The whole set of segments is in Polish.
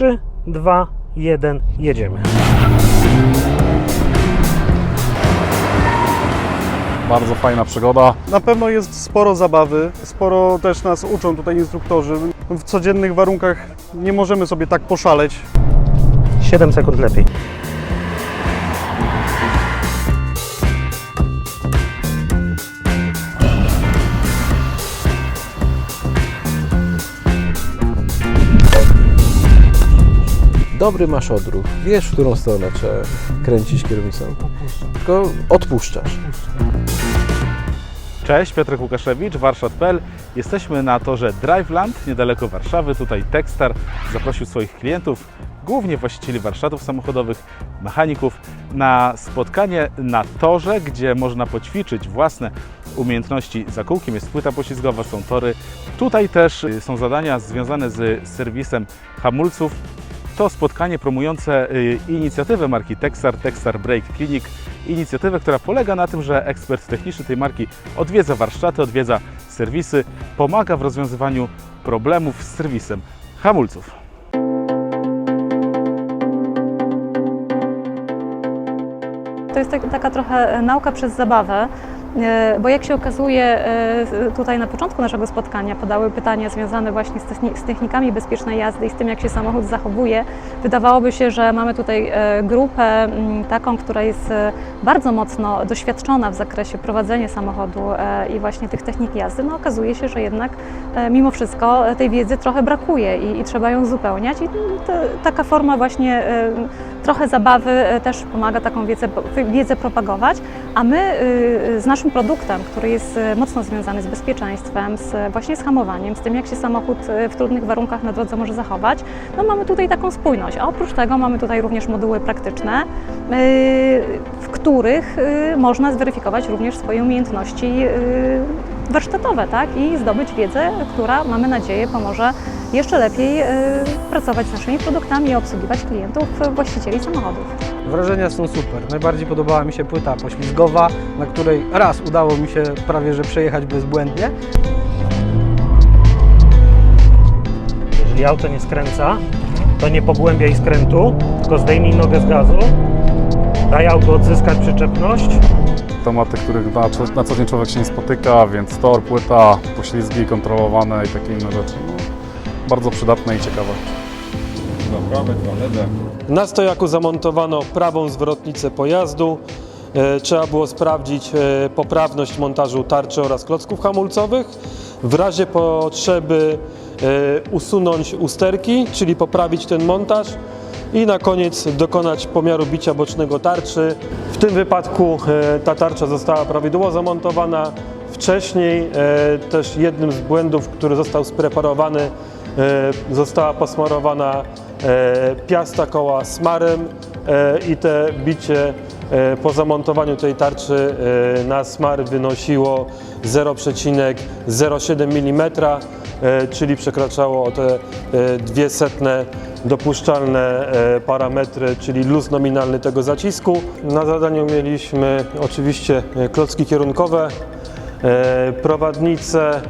3, 2, 1, jedziemy. Bardzo fajna przygoda. Na pewno jest sporo zabawy, sporo też nas uczą tutaj instruktorzy. W codziennych warunkach nie możemy sobie tak poszaleć. 7 sekund lepiej. Dobry masz odruch, wiesz w którą stronę trzeba kręcić kierownicą, tylko odpuszczasz. Cześć, Piotrek Łukaszewicz, Warszawt.pl. Jesteśmy na torze Driveland, niedaleko Warszawy. Tutaj Techstar zaprosił swoich klientów, głównie właścicieli warsztatów samochodowych, mechaników, na spotkanie na torze, gdzie można poćwiczyć własne umiejętności za kółkiem. Jest płyta poślizgowa, są tory. Tutaj też są zadania związane z serwisem hamulców. To spotkanie promujące y, inicjatywę marki Texar, Texar Brake Clinic. Inicjatywę, która polega na tym, że ekspert techniczny tej marki odwiedza warsztaty, odwiedza serwisy, pomaga w rozwiązywaniu problemów z serwisem hamulców. To jest tak, taka trochę nauka przez zabawę, bo jak się okazuje, e, tutaj na początku naszego spotkania padały pytania związane właśnie z, techni- z technikami bezpiecznej jazdy i z tym, jak się samochód zachowuje. Wydawałoby się, że mamy tutaj e, grupę mm, taką, która jest e, bardzo mocno doświadczona w zakresie prowadzenia samochodu e, i właśnie tych technik jazdy. No okazuje się, że jednak e, mimo wszystko e, tej wiedzy trochę brakuje i, i trzeba ją uzupełniać i to, taka forma właśnie e, trochę zabawy e, też pomaga taką wiedzę, wiedzę propagować, a my y, z naszym produktem, który jest y, mocno związany z bezpieczeństwem, z, właśnie z hamowaniem, z tym jak się samochód y, w trudnych warunkach na drodze może zachować, no mamy tutaj taką spójność. A oprócz tego mamy tutaj również moduły praktyczne, y, w których y, można zweryfikować również swoje umiejętności y, warsztatowe tak? i zdobyć wiedzę, która mamy nadzieję pomoże jeszcze lepiej y, pracować z naszymi produktami i obsługiwać klientów, y, właścicieli samochodów. Wrażenia są super. Najbardziej podobała mi się płyta poślizgowa, na której raz udało mi się prawie że przejechać bezbłędnie. Jeżeli auto nie skręca, to nie pogłębiaj skrętu, tylko zdejmij nogę z gazu, daj auto odzyskać przyczepność. Tematy, których na, co- na co dzień człowiek się nie spotyka, więc tor, płyta, poślizgi kontrolowane i takie inne rzeczy. No, bardzo przydatne i ciekawe. Na stojaku zamontowano prawą zwrotnicę pojazdu. E, Trzeba było sprawdzić e, poprawność montażu tarczy oraz klocków hamulcowych. W razie potrzeby e, usunąć usterki, czyli poprawić ten montaż i na koniec dokonać pomiaru bicia bocznego tarczy. W tym wypadku e, ta tarcza została prawidłowo zamontowana. Wcześniej e, też jednym z błędów, który został spreparowany, e, została posmarowana piasta koła smarem i te bicie po zamontowaniu tej tarczy na smar wynosiło 0,07 mm, czyli przekraczało te e, dwie setne dopuszczalne e, parametry, czyli luz nominalny tego zacisku. Na zadaniu mieliśmy oczywiście e, klocki kierunkowe, e, prowadnice,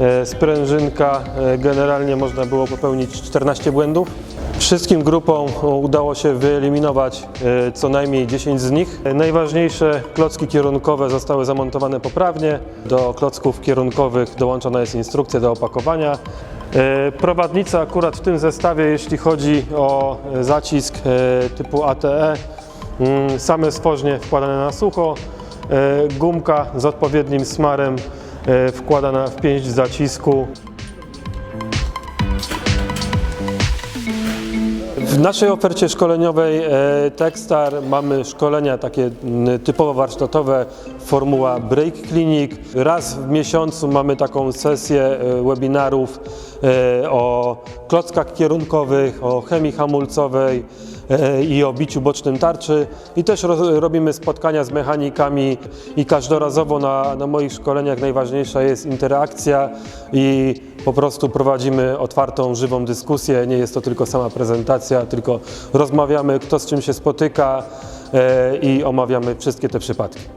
e, sprężynka. E, Generalnie można było popełnić 14 błędów. Wszystkim grupom udało się wyeliminować e, co najmniej 10 z nich. E, Najważniejsze klocki kierunkowe zostały zamontowane poprawnie. Do klocków kierunkowych dołączona jest instrukcja do opakowania. E, Prowadnica akurat w tym zestawie, jeśli chodzi o zacisk typu ATE, mm, same stworznie wkładane na sucho, gumka z odpowiednim smarem wkładana w pięść zacisku. W naszej ofercie szkoleniowej e, Techstar mamy szkolenia takie m, typowo warsztatowe, formuła Break Clinic. Raz w miesiącu mamy taką sesję e, webinarów e, o klockach kierunkowych, o chemii hamulcowej i o biciu bocznym tarczy. I też ro, robimy spotkania z mechanikami i każdorazowo na, na moich szkoleniach najważniejsza jest interakcja i po prostu prowadzimy otwartą, żywą dyskusję. Nie jest to tylko sama prezentacja, tylko rozmawiamy, kto z czym się spotyka e, i omawiamy wszystkie te przypadki.